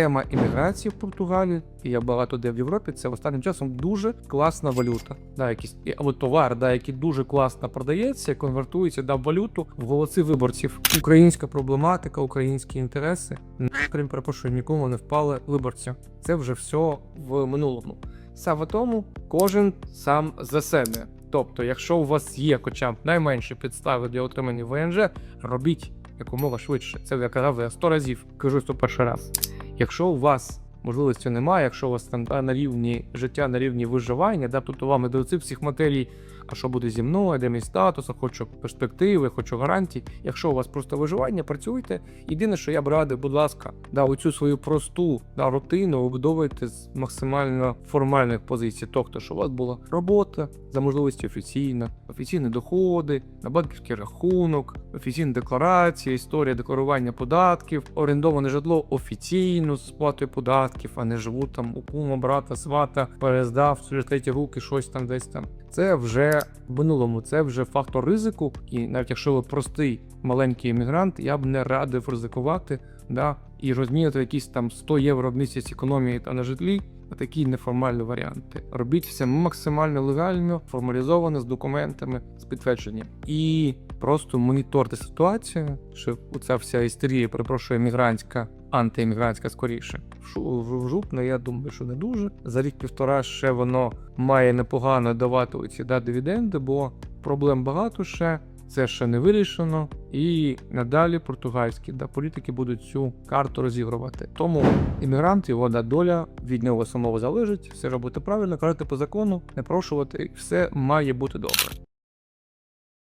Тема імміграції в Португалію, і я багато де в Європі, це останнім часом дуже класна валюта. Да, якийсь і- або товар, да, який дуже класно продається, конвертується да, в валюту в голоси виборців. Українська проблематика, українські інтереси, крім перепрошую, нікому не впали виборцю. Це вже все в минулому. Саме тому кожен сам за себе. Тобто, якщо у вас є хоча б найменші підстави для отримання ВНЖ, робіть якомога швидше. Це я казав я сто разів, кажу сто перший раз. Якщо у вас можливості немає, якщо у вас там на рівні життя, на рівні виживання, да, тобто вам не до цих всіх матерій, а що буде зі мною, де мій статус, хочу перспективи, хочу гарантій. Якщо у вас просто виживання, працюйте. Єдине, що я б радив, будь ласка, да, оцю свою просту да, рутину вибудовуйте з максимально формальних позицій. Тобто, що у вас була робота за можливості офіційна, офіційні доходи, на банківський рахунок, офіційна декларація, історія декларування податків, орендоване житло офіційно з сплатою податків, а не живуть там у кума, брата, свата, перездав через руки, щось там десь там. Це вже в минулому, це вже фактор ризику. І навіть якщо ви простий маленький іммігрант, я б не радив ризикувати да, і розміняти якісь там 100 євро в місяць економії та на житлі. Такі неформальні варіанти. Робіть все максимально легально, формалізовано з документами, з підтвердженням. І просто моніторте ситуацію, що оця вся істерія, перепрошую, емігрантська, антиемігрантська скоріше. В жупне, я думаю, що не дуже. За рік-півтора ще воно має непогано давати оці да, дивіденди, бо проблем багато ще. Це ще не вирішено, і надалі португальські да, політики будуть цю карту розігрувати. Тому іммігрант, його да, доля від нього самого залежить. Все робити правильно, карати по закону, не прошувати, все має бути добре.